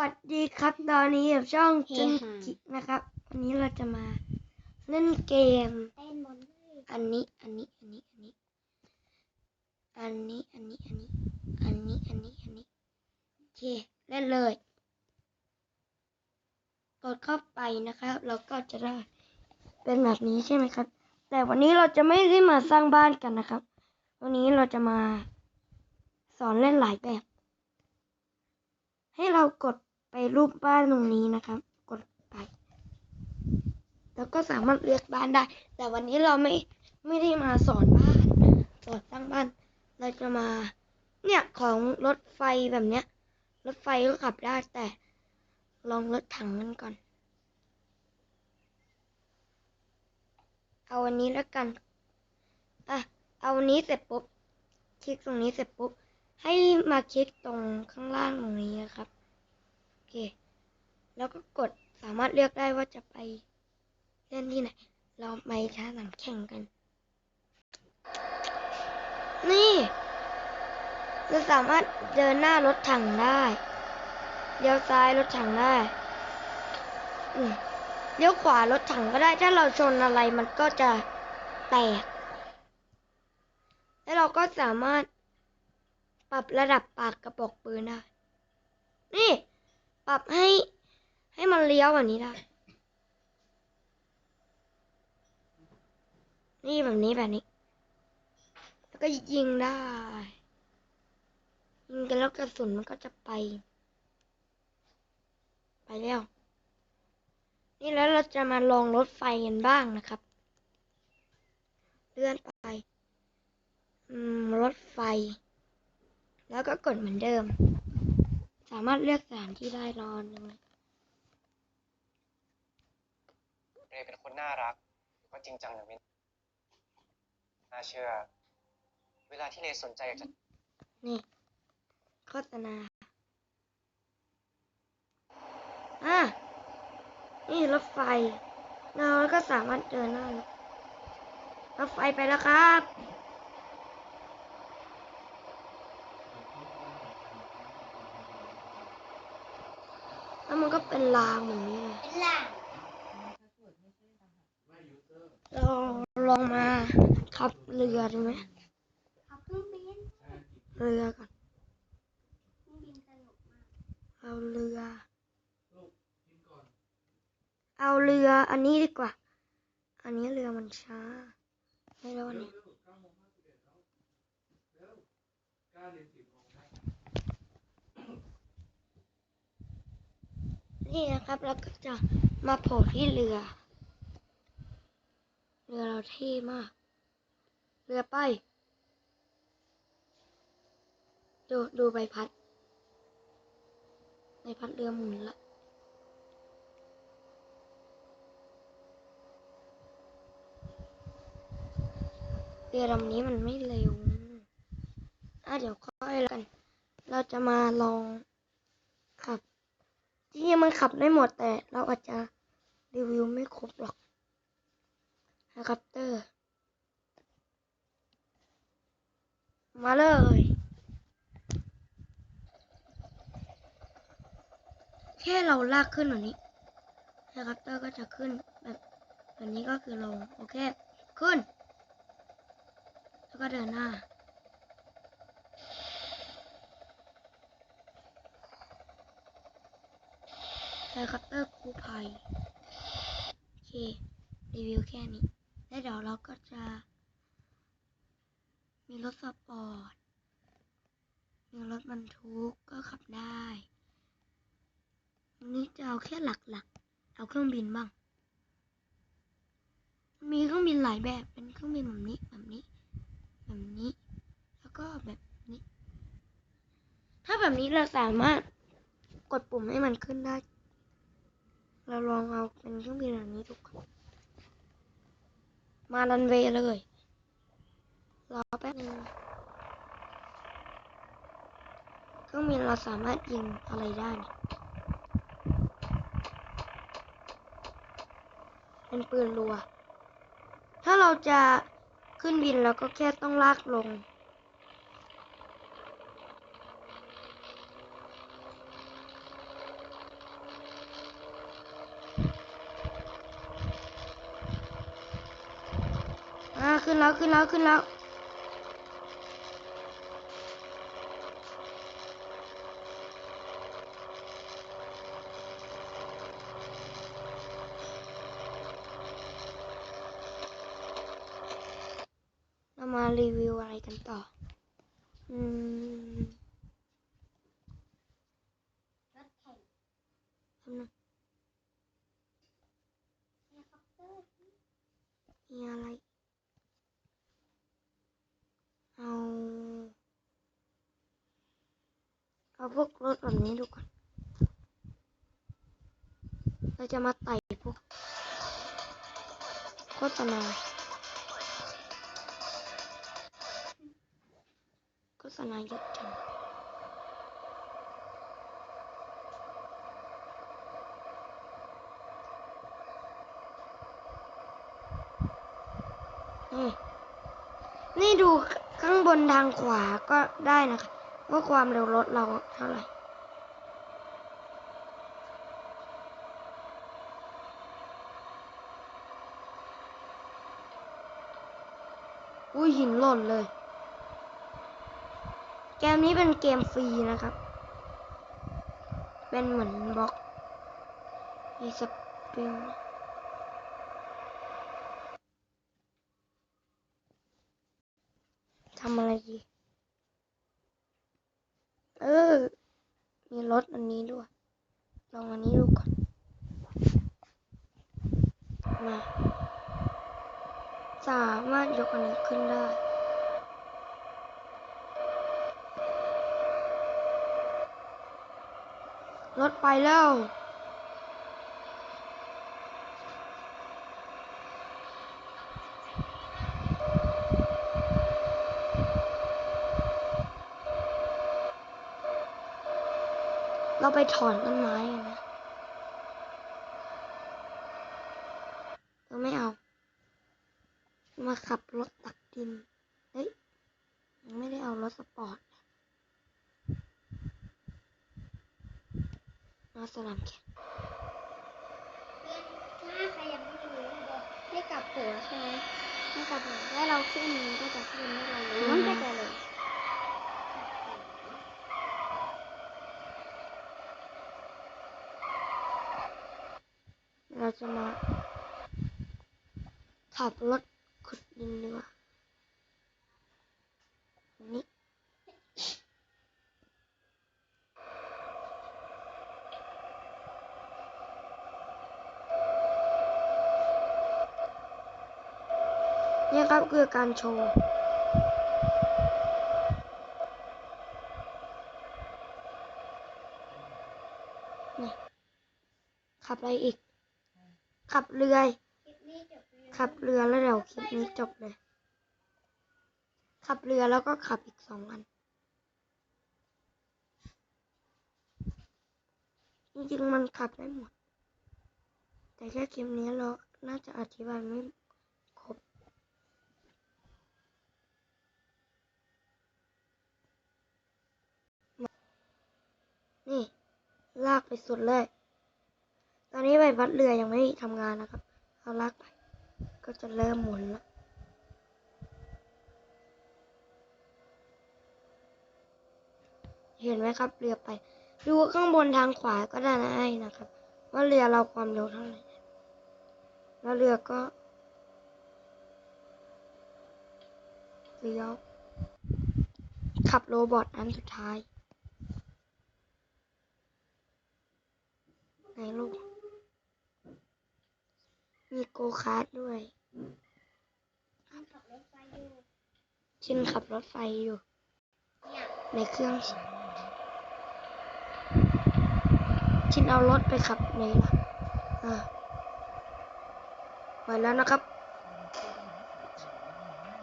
วัสดีครับตอนนี้กับช่องเฮจุนกินะครับวันนี้เราจะมาเล่นเกมอันนี้อันนี้อันนี้อันนี้อันนี้อันนี้อันนี้อันนี้อันนี้อันนี้โอเคเล่นเลยกดเข้าไปนะครับเราก็จะได้เป็นแบบนี้ใช่ไหมครับ แต่วันนี้เราจะไม่ได้มาสร้างบ้านกันนะครับ วันนี้เราจะมาสอนเล่นหลายแบบให้เรากด ไปรูปบ้านตรงนี้นะครับ กดไป แล้วก็สามารถเลือกบ้านได้ แต่วันนี้เราไม่ไม่ได้มาสอนบ้านสอนสร้างบ้าน เราจะมา เนี่ยของรถไฟแบบเนี้ย รถไฟก็ขับได้แต่ลองรถถังกันก่อน เอาวันนี้แล้วกันอะเอาวันนี้เสร็จปุ๊บ คลิกตรงนี้เสร็จปุ๊บ ให้มาคลิกตรงข้างล่างตรงนี้นะครับ เค แล้วก็กดสามารถเลือกได้ว่าจะไปเล่นที่ไหน เราไปช้าหลังแข่งกัน นี่เราสามารถเดินหน้ารถถังได้เลี้ยวซ้ายรถถังได้เลี้ยวขวารถถังก็ได้ ถ้าเราชนอะไรมันก็จะแตก แล้วเราก็สามารถปรับระดับปากกระบอกปืนได้ นี่ ปรับให้ให้มันเลี้ยวแบบนี้ได้นี่แบบนี้แบบนี้ แล้วก็ยิงได้ ยิงกันแล้วกระสุนมันก็จะไป ไปแล้ว นี่แล้วเราจะมาลองรถไฟกันบ้างนะครับ เลื่อนไป อืม รถไฟ แล้วก็กดเหมือนเดิม สามารถเลือกสถานที่ได้รอนหนึ่งเรย์เป็นคนน่ารักก็จริงจังอย่างไม่น่าเชื่อ เวลาที่เรย์สนใจอยากจะนี่โฆษณาอะนี่รถไฟ เราก็สามารถเดินได้แล้วรถไฟไปแล้วครับ แล้วมัน ก็เป็นรางแบบนี้เป็นหลังเราลองมาขับเรือดูไหมขับเครื่องบินเรือก่อนเครื่องบินสนุกมากเอาเรือ เอาเรืออันนี้ดีกว่า อันนี้เรือมันช้าไม่รอันนี้ นี่นะครับเราก็จะมาโผล่ที่เรือ เรือเราเท่มาก เรือไป ดูดูใบพัดใบพัดเรือหมุนละเรือลำนี้มันไม่เร็วอะเดี๋ยวค่อยแล้วกัน เราจะมาลอง จริงๆมันขับได้หมดแต่เราอาจจะรีวิวไม่ครบหรอกนะครับเตอร์ มาเลยแค่เราลากขึ้นแบบนี้เฮลิคอปเตอร์ก็จะขึ้นแบบแบบนี้ก็คือลง โอเค ขึ้น แล้วก็เดินหน้า เฮคอปเตอร์กู้ภัยโอเค รีวิวแค่นี้ แล้วเดี๋ยวเราก็จะ มีรถสปอร์ต มีรถบรรทุกก็ขับได้นนี้จะเอาแค่หลักๆ เอาเครื่องบินบ้าง มีเครื่องบินหลายแบบ เป็นเครื่องบินแบบนี้ แบบนี้ แบบนี้ แล้วก็แบบนี้ ถ้าแบบนี้เราสามารถกดปุ่มให้มันขึ้นได้ เราลองเอาเป็นเครื่องบินแบบนี้ดูมารันเวย์เลยรอแป๊บนึงเครื่องบินเราสามารถยิงอะไรได้เนี่ยเป็นปืนรัว ถ้าเราจะขึ้นบินเราก็แค่ต้องลากลง ขึ้นแล้วขึ้นแล้วขึ้นแล้วเรามารีวิวอะไรกันต่อ อืมรถแข่งแป๊บนึงเฮลิคอปเตอร์มีอะไร เอา เอา พวกรถแบบนี้ดูก่อน เราจะมาไต่พวกโฆษณาโฆษณาเยอะจังนี่นี่ดูข้างบนทางขวาก็ได้นะคะ ว่าความเร็วรถเราเท่าไหร่อุ้ยหินหล่นเลย เกมนี้เป็นเกมฟรีนะครับ เป็นเหมือนบล็อกมีสปริงทำอะไรดี เออีรถอันนี้ด้วย ลองอันนี้ดูก่อน มา สามารถยกอันนี้ขึ้นได้รถไปแล้ว ไปถอนต้นไม้กันนะเราไม่เอา มาขับรถตักดิน เฮ้ย ยังไม่ได้เอารถสปอร์ตมาสนามแข่ถ้าใครยังไม่รู้บอกให้กลับหัวใช่ไหมให้กลับหัวแล้เราขึ้นมันก็จะขึ้นให้เรารู้มันก็จะเลย เรา จะมา ขับรถขุดดินดีกว่าอันนี้นี่ครับคือการโชว์นี่ขับอะไรอีก ขับเรือขับเรือแล้วเดี๋ยวคลิปนี้จบเลย ขับเรือแล้วก็ขับอีกสองอัน จริงๆมันขับได้หมด แต่แค่คลิปนี้เราน่าจะอธิบายไม่ครบ นี่ ลากไปสุดเลย ตอนนี้ใบพัดเรือยังไม่ทำงานนะครับเอาลากไป ก็จะเริ่มหมุนแล้วเห็นไหมครับเรือไป ดูข้างบนทางขวาก็ได้นะไอ้นะครับ ว่าเรือเราความเร็วเท่าไหร่แล้วเรือก็เลี้ยวขับโรบอทอันสุดท้ายในลูก มีโกคาร์ดด้วยขับรถไฟอยู่ชินขับรถไฟอยู่เนี่ยในเครื่องชินชินเอารถไปขับในล่ะอ่าไปแล้วนะครับ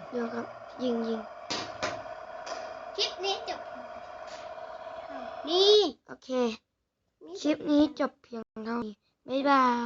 เดี๋ยวครับ ยิงยิงคลิปนี้จบ นี่ โอเค คลิปนี้จบเพียงเท่านี้ บ๊ายบาย